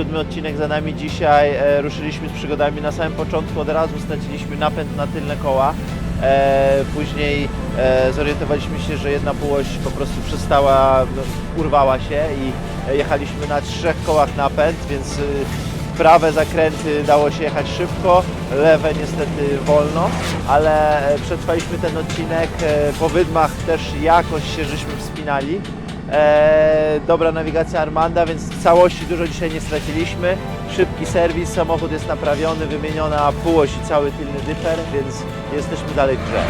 odcinek za nami dzisiaj. E, ruszyliśmy z przygodami na samym początku, od razu straciliśmy napęd na tylne koła. E, później e, zorientowaliśmy się, że jedna półoś po prostu przestała, no, urwała się i e, jechaliśmy na trzech kołach napęd, więc y, prawe zakręty dało się jechać szybko, lewe niestety wolno, ale e, przetrwaliśmy ten odcinek. E, Po wydmach też jakoś się żeśmy wspinali. E, dobra nawigacja Armanda, więc w całości dużo dzisiaj nie straciliśmy. Szybki serwis, samochód jest naprawiony, wymieniona półoś i cały tylny dyfer, więc jesteśmy dalej w grze.